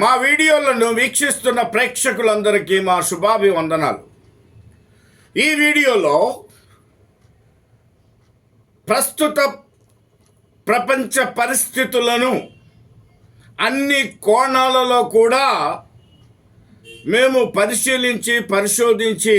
మా వీడియోలను వీక్షిస్తున్న ప్రేక్షకులందరికీ మా శుభాభివందనాలు. ఈ వీడియోలో ప్రస్తుత ప్రపంచ పరిస్థితులను అన్ని కోణాలలో కూడా మేము పరిశీలించి పరిశోధించి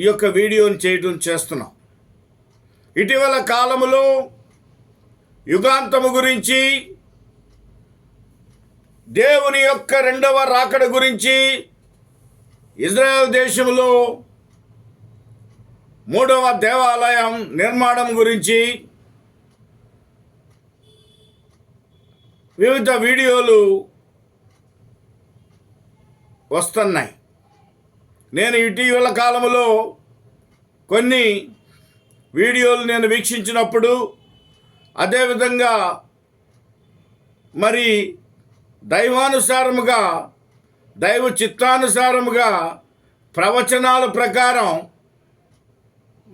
ఈ యొక్క వీడియోని చేయడం చేస్తున్నాం. ఇటీవల కాలములో యుగాంతము గురించి దేవుని యొక్క రెండవ రాకడ గురించి ఇజ్రాయెల్ దేశంలో మూడవ దేవాలయం నిర్మాణం గురించి వివిధ వీడియోలు వస్తున్నాయి. నేను ఇటీవల కాలంలో కొన్ని వీడియోలు నేను వీక్షించినప్పుడు అదేవిధంగా మరి దైవానుసారముగా దైవ చిత్తానుసారముగా ప్రవచనాల ప్రకారం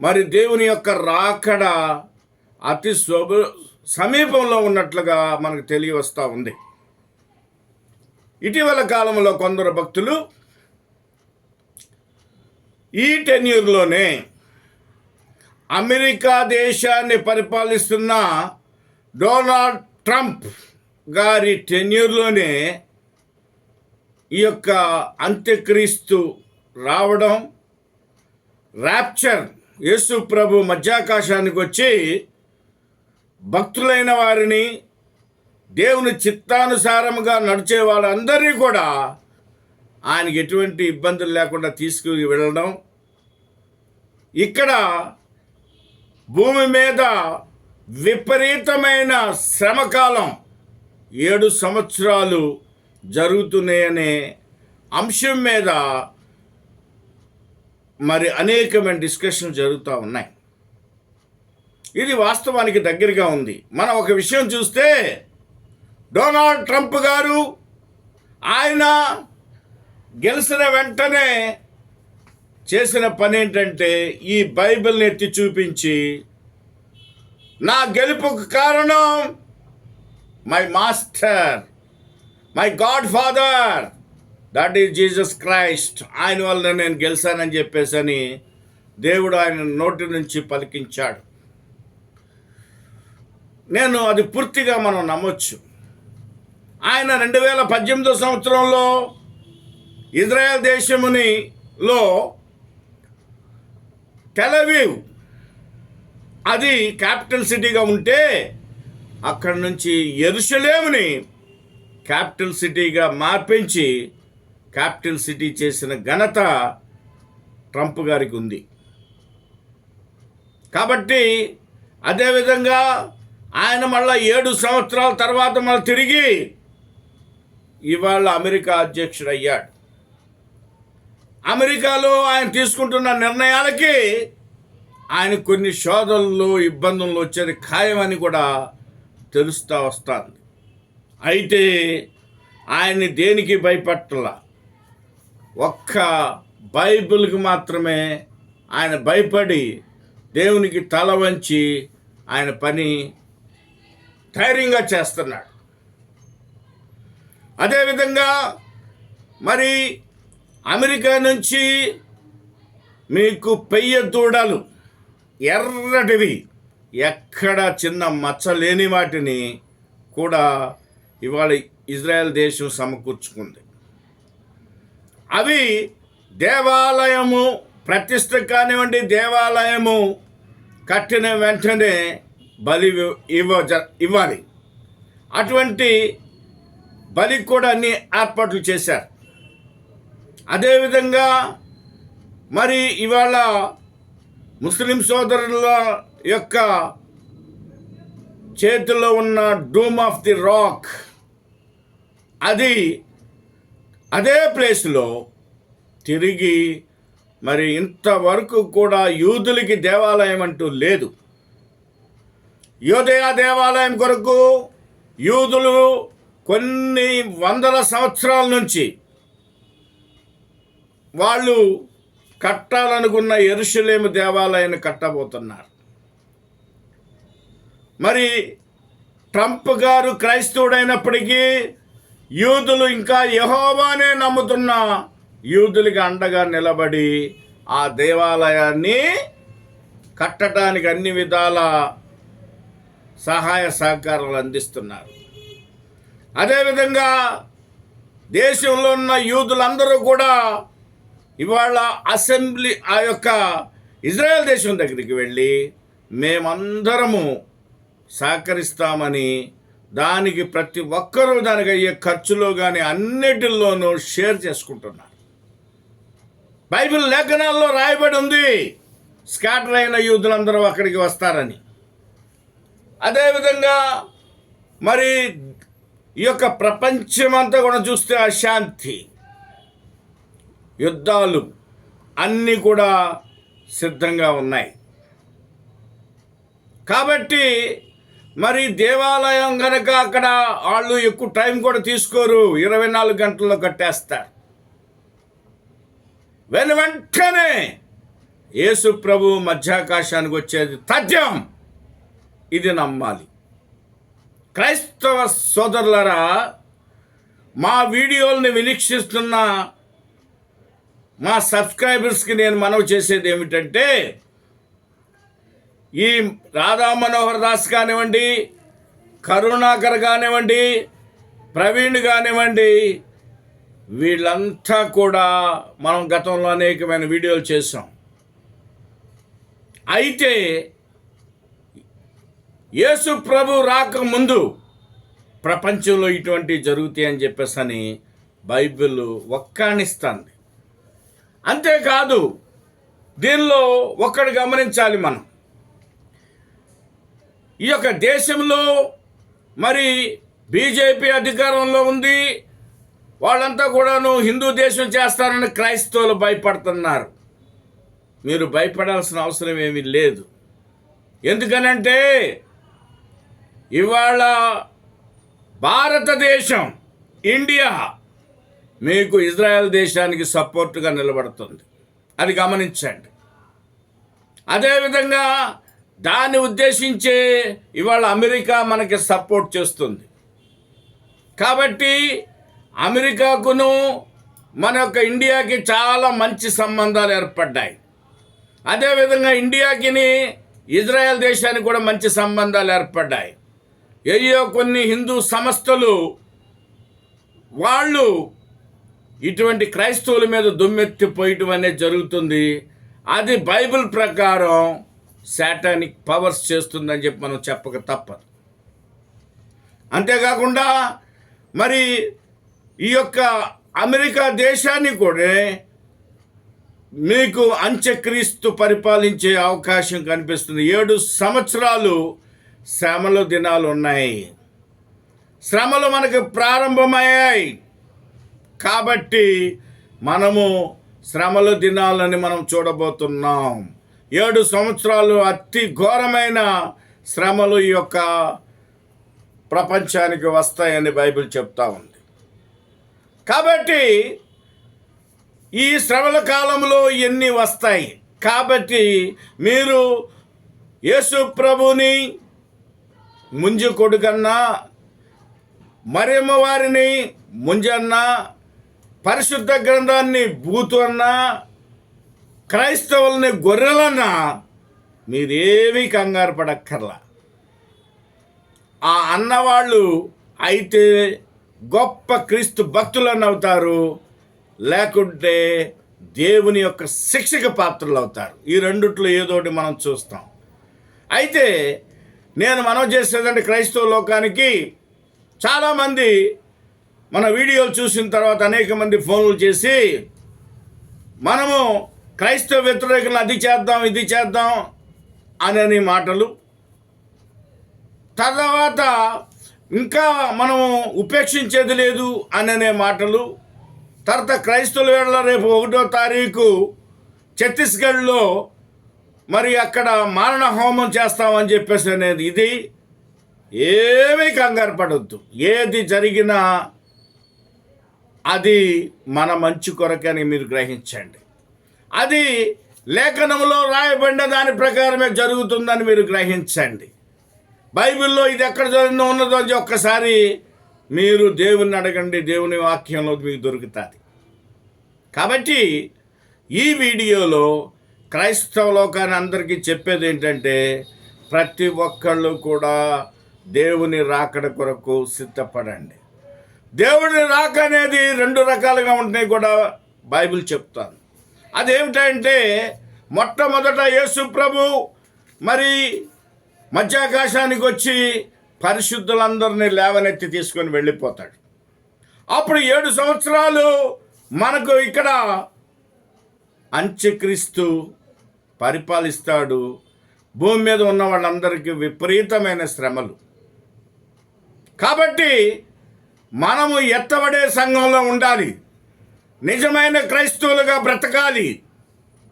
మరి దేవుని యొక్క రాకడ అతి శుభ సమీపంలో ఉన్నట్లుగా మనకు తెలియవస్తూ ఉంది. ఇటీవల కాలంలో కొందరు భక్తులు ఈ టెన్యూర్లోనే అమెరికా దేశాన్ని పరిపాలిస్తున్న డొనాల్డ్ ట్రంప్ గారి టెన్యూర్లోనే ఈ యొక్క అంత్యక్రీస్తు రావడం ర్యాప్చర్ యేసు ప్రభు మధ్యాకాశానికి వచ్చి భక్తులైన వారిని దేవుని చిత్తానుసారముగా నడిచే వాళ్ళందరినీ కూడా ఆయనకి ఎటువంటి ఇబ్బందులు లేకుండా తీసుకుని వెళ్ళడం. ఇక్కడ భూమి మీద విపరీతమైన శ్రమకాలం ఏడు సంవత్సరాలు జరుగుతున్నాయనే అంశం మీద మరి అనేకమైన డిస్కషన్ జరుగుతూ ఉన్నాయి. ఇది వాస్తవానికి దగ్గరగా ఉంది. మనం ఒక విషయం చూస్తే డొనాల్డ్ ట్రంప్ గారు ఆయన గెలిచిన వెంటనే చేసిన పని ఏంటంటే ఈ బైబిల్ని ఎత్తి చూపించి నా గెలుపుకు కారణం my master my godfather that is Jesus Christ ఆయన వల్ల నేను గెలిచానని చెప్పేసి అని దేవుడు ఆయన నోటి నుంచి పలికించాడు. నేను అది పూర్తిగా మనం నమ్మొచ్చు. ఆయన రెండు వేల పద్దెనిమిదో సంవత్సరంలో ఇజ్రాయెల్ దేశమునిలో టెలవీవ్ అది క్యాపిటల్ సిటీగా ఉంటే అక్కడి నుంచి ఎరుషలేముని క్యాపిటల్ సిటీగా మార్పించి క్యాపిటల్ సిటీ చేసిన ఘనత ట్రంప్ గారికి ఉంది. కాబట్టి అదేవిధంగా ఆయన మళ్ళా ఏడు సంవత్సరాల తర్వాత మళ్ళీ తిరిగి ఇవాళ అమెరికా అధ్యక్షుడు అయ్యాడు అమెరికాలో ఆయన తీసుకుంటున్న నిర్ణయాలకి ఆయన కొన్ని శోధనలు ఇబ్బందులు వచ్చేది ఖాయమని కూడా తెలుస్తూ వస్తుంది. అయితే ఆయన్ని దేనికి భయపెట్టాల? ఒక్క బైబిల్కి మాత్రమే ఆయన భయపడి దేవునికి తల వంచి ఆయన పని ధైర్యంగా చేస్తున్నాడు. అదేవిధంగా మరి అమెరికా నుంచి మీకు పెయ్య దూడలు ఎర్రటివి ఎక్కడ చిన్న మచ్చ లేని వాటిని కూడా ఇవాళ ఇజ్రాయెల్ దేశం సమకూర్చుకుంది. అవి దేవాలయము ప్రతిష్ట కానివ్వండి దేవాలయము కట్టిన వెంటనే బలి ఇవ్వ ఇవ్వాలి. అటువంటి బలి కూడా అన్ని ఏర్పాట్లు చేశారు. అదేవిధంగా మరి ఇవాళ ముస్లిం సోదరుల యొక్క చేతిలో ఉన్న డూమ్ ఆఫ్ ది రాక్ అది అదే ప్లేస్లో తిరిగి మరి ఇంతవరకు కూడా యూదులకి దేవాలయం అంటూ లేదు. యోదయ దేవాలయం కొరకు యూదులు కొన్ని వందల సంవత్సరాల నుంచి వాళ్ళు కట్టాలనుకున్న ఎరుషులేము దేవాలయాన్ని కట్టబోతున్నారు. మరి ట్రంప్ గారు క్రైస్తవుడైనప్పటికీ యూదులు ఇంకా యహోవానే నమ్ముతున్న యూదులకి అండగా నిలబడి ఆ దేవాలయాన్ని కట్టడానికి అన్ని విధాల సహాయ సహకారాలు అందిస్తున్నారు. అదేవిధంగా దేశంలో ఉన్న యూదులందరూ కూడా ఇవాళ అసెంబ్లీ ఆ యొక్క ఇజ్రాయెల్ దేశం దగ్గరికి వెళ్ళి మేమందరము సహకరిస్తామని దానికి ప్రతి ఒక్కరూ దానికి అయ్యే ఖర్చులో కానీ అన్నిటిల్లోనూ షేర్ చేసుకుంటున్నారు. బైబిల్ లేఖనాల్లో రాయబడి ఉంది స్కాటర్ అయిన యూదులందరూ అక్కడికి వస్తారని. అదేవిధంగా మరి ఈ యొక్క ప్రపంచమంతా కూడా చూస్తే అశాంతి. యుద్ధాలు అన్నీ కూడా సిద్ధంగా ఉన్నాయి. కాబట్టి మరి దేవాలయం కనుక అక్కడ వాళ్ళు ఎక్కువ టైం కూడా తీసుకోరు. ఇరవై నాలుగు గంటల్లో కట్టేస్తారు. వెను వెంటనే యేసు ప్రభు మధ్యాకాశానికి వచ్చేది తథ్యం. ఇది నమ్మాలి. క్రైస్తవ సోదరులరా మా వీడియోల్ని వీక్షిస్తున్న మా సబ్స్క్రైబర్స్కి నేను మనవి చేసేది ఏమిటంటే ఈ రాధా మనోహర్ దాస్ కానివ్వండి కరుణాకర్ కానివ్వండి ప్రవీణ్ కానివ్వండి వీళ్ళంతా కూడా మనం గతంలో అనేకమైన వీడియోలు చేసాం అయితే యేసు ప్రభు రాకముందు ప్రపంచంలో ఇటువంటి జరుగుతాయి అని చెప్పేసి అని బైబిల్ ఒక్కానిస్తుంది అంతేకాదు దీనిలో ఒక్కడు గమనించాలి మనం. ఈ యొక్క దేశంలో మరి బీజేపీ అధికారంలో ఉంది. వాళ్ళంతా కూడాను హిందూ దేశం చేస్తారని క్రైస్తవులు భయపడుతున్నారు. మీరు భయపడాల్సిన అవసరం ఏమీ లేదు. ఎందుకనంటే ఇవాళ భారతదేశం ఇండియా మీకు ఇజ్రాయెల్ దేశానికి సపోర్ట్గా నిలబడుతుంది. అది గమనించండి. అదేవిధంగా దాన్ని ఉద్దేశించే ఇవాళ అమెరికా మనకి సపోర్ట్ చేస్తుంది. కాబట్టి అమెరికాకును మన యొక్క ఇండియాకి చాలా మంచి సంబంధాలు ఏర్పడ్డాయి. అదేవిధంగా ఇండియాకిని ఇజ్రాయెల్ దేశానికి కూడా మంచి సంబంధాలు ఏర్పడ్డాయి. ఏయో కొన్ని హిందూ సంస్థలు వాళ్ళు ఇటువంటి క్రైస్తవుల మీద దుమ్మెత్తిపోయటం అనేది జరుగుతుంది. అది బైబిల్ ప్రకారం శాటానిక్ పవర్స్ చేస్తుందని చెప్పి మనం చెప్పక తప్పదు. అంతేకాకుండా మరి ఈ యొక్క అమెరికా దేశాన్ని కూడా మీకు అంత్యక్రీస్తు పరిపాలించే అవకాశం కనిపిస్తుంది. ఏడు సంవత్సరాలు శ్రమల దినాలు ఉన్నాయి. శ్రమలు మనకు ప్రారంభమయ్యాయి. కాబట్టి మనము శ్రమల దినాలని మనం చూడబోతున్నాం. ఏడు సంవత్సరాలు అతి ఘోరమైన శ్రమలు ఈ యొక్క ప్రపంచానికి వస్తాయని బైబిల్ చెప్తా ఉంది. కాబట్టి ఈ శ్రమల కాలంలో ఎన్ని వస్తాయి? కాబట్టి మీరు యేసు ప్రభుని ముంజు కొడుకన్నా మరేమ వారిని ముంజన్నా పరిశుద్ధ గ్రంథాన్ని బూతు అన్నా క్రైస్తవుల్ని గొర్రెలన్నా మీరేమీ కంగారు పడక్కర్లా. ఆ అన్నవాళ్ళు అయితే గొప్ప క్రీస్తు భక్తులను అవుతారు లేకుంటే దేవుని యొక్క శిక్షక పాత్రలు అవుతారు ఈ రెండిట్లో ఏదోటి మనం చూస్తాం. అయితే నేను మనం చేసేదంటే క్రైస్తవ లోకానికి చాలామంది మన వీడియోలు చూసిన తర్వాత అనేక మంది ఫోన్లు చేసి మనము క్రైస్తవ వ్యతిరేకులను అది చేద్దాం ఇది చేద్దాం అనని మాటలు. తర్వాత ఇంకా మనం ఉపేక్షించేది లేదు అననే మాటలు. తర్వాత క్రైస్తవుల వేళ రేపు ఒకటో తారీఖు ఛత్తీస్గఢ్లో మరి అక్కడ మారణ హోమం చేస్తామని చెప్పేసి అనేది ఇది. ఏమీ కంగారు పడవద్దు ఏది జరిగినా అది మన మంచి కొరకని మీరు గ్రహించండి. అది లేఖనంలో రాయబడిన దాని ప్రకారమే జరుగుతుందని మీరు గ్రహించండి. బైబిల్లో ఇది ఎక్కడ జరిగిందో ఉన్నదో అని ఒక్కసారి మీరు దేవుని అడగండి దేవుని వాక్యంలో మీకు దొరుకుతుంది. కాబట్టి ఈ వీడియోలో క్రైస్తవ లోకాన్ని అందరికీ చెప్పేది ఏంటంటే ప్రతి ఒక్కళ్ళు కూడా దేవుని రాకడ కొరకు సిద్ధపడండి. దేవుని రాక అనేది రెండు రకాలుగా ఉంటాయి కూడా బైబిల్ చెప్తాను అదేమిటంటే మొట్టమొదట యేసు ప్రభు మరి మధ్యాకాశానికి వచ్చి పరిశుద్ధులందరినీ లేవనెత్తి తీసుకొని వెళ్ళిపోతాడు. అప్పుడు ఏడు సంవత్సరాలు మనకు ఇక్కడ అంత్యక్రీస్తు పరిపాలిస్తాడు. భూమి మీద ఉన్న వాళ్ళందరికీ విపరీతమైన శ్రమలు. కాబట్టి మనము ఎత్తబడే సంఘంలో ఉండాలి. నిజమైన క్రైస్తవులుగా బ్రతకాలి.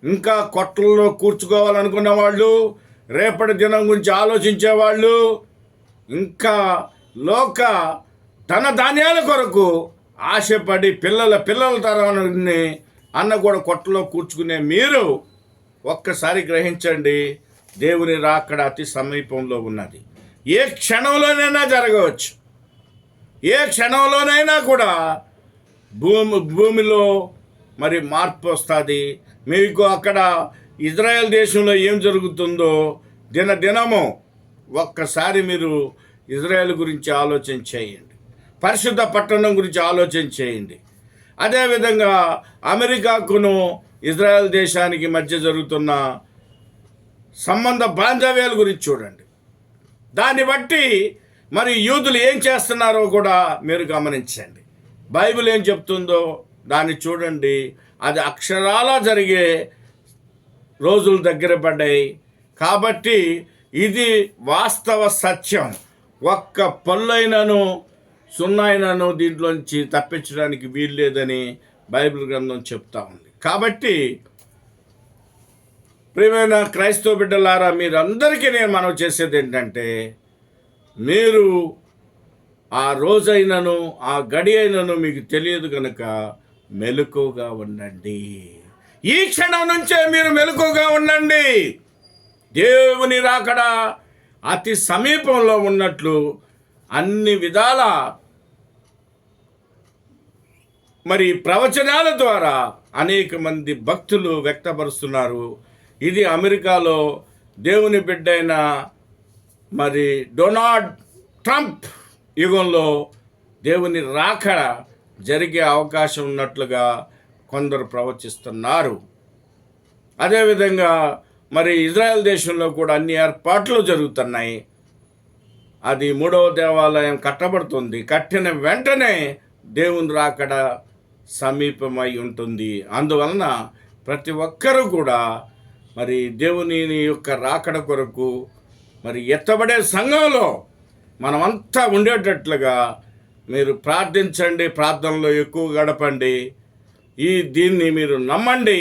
ఇంకా కొట్లలో కూర్చుకోవాలనుకున్న వాళ్ళు రేపటి దినం గురించి ఆలోచించే వాళ్ళు ఇంకా లోక ధన ధాన్యాల కొరకు ఆశపడి పిల్లల పిల్లల తరాన్ని అన్న కూడా కొట్టలో కూర్చుకునే మీరు ఒక్కసారి గ్రహించండి దేవుని రాకడ అతి సమీపంలో ఉన్నది. ఏ క్షణంలోనైనా జరగవచ్చు. ఏ క్షణంలోనైనా కూడా భూమి భూమిలో మరి మార్పు వస్తుంది. మీకు అక్కడ ఇజ్రాయెల్ దేశంలో ఏం జరుగుతుందో దిన దినము ఒక్కసారి మీరు ఇజ్రాయెల్ గురించి ఆలోచన చేయండి. పరిశుద్ధ పట్టణం గురించి ఆలోచన చేయండి. అదేవిధంగా అమెరికాకును ఇజ్రాయెల్ దేశానికి మధ్య జరుగుతున్న సంబంధ బాంధవ్యాల గురించి చూడండి. దాన్ని బట్టి మరి యూదులు ఏం చేస్తున్నారో కూడా మీరు గమనించండి. బైబిల్ ఏం చెప్తుందో దాన్ని చూడండి. అది అక్షరాలా జరిగే రోజులు దగ్గర పడ్డాయి. కాబట్టి ఇది వాస్తవ సత్యం. ఒక్క పళ్ళైనను సున్నాయినను దీంట్లోంచి తప్పించడానికి వీలు లేదని బైబిల్ గ్రంథం చెప్తా ఉంది. కాబట్టి ప్రియమైన క్రైస్తవ బిడ్డలారా మీరందరికీ నేను మనవి చేసేది ఏంటంటే మీరు ఆ రోజైనను ఆ గడి అయినను మీకు తెలియదు కనుక మెలకుగా ఉండండి. ఈ క్షణం నుంచే మీరు మెలకుగా ఉండండి. దేవుని రాకడ అతి సమీపంలో ఉన్నట్లు అన్ని విధాల మరి ప్రవచనాల ద్వారా అనేక మంది భక్తులు వ్యక్తపరుస్తున్నారు. ఇది అమెరికాలో దేవుని బిడ్డైన మరి డొనాల్డ్ ట్రంప్ యుగంలో దేవుని రాకడ జరిగే అవకాశం ఉన్నట్లుగా కొందరు ప్రవచిస్తున్నారు. అదేవిధంగా మరి ఇజ్రాయెల్ దేశంలో కూడా అన్ని ఏర్పాట్లు జరుగుతున్నాయి. అది మూడవ దేవాలయం కట్టబడుతుంది. కట్టిన వెంటనే దేవుని రాకడ సమీపమై ఉంటుంది. అందువలన ప్రతి ఒక్కరూ కూడా మరి దేవుని యొక్క రాకడ కొరకు మరి ఎత్తబడే సంఘంలో మనమంతా ఉండేటట్లుగా మీరు ప్రార్థించండి ప్రార్థనలో ఎక్కువ గడపండి. ఈ దీన్ని మీరు నమ్మండి.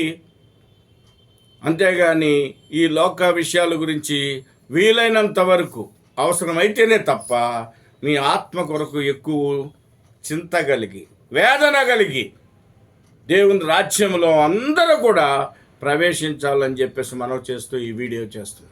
అంతేగాని ఈ లోక విషయాల గురించి వీలైనంత వరకు అవసరమైతేనే తప్ప మీ ఆత్మ కొరకు ఎక్కువ చింత కలిగి వేదన కలిగి దేవుని రాజ్యంలో అందరూ కూడా ప్రవేశించాలని చెప్పేసి మనం చేస్తూ ఈ వీడియో చేస్తున్నాం.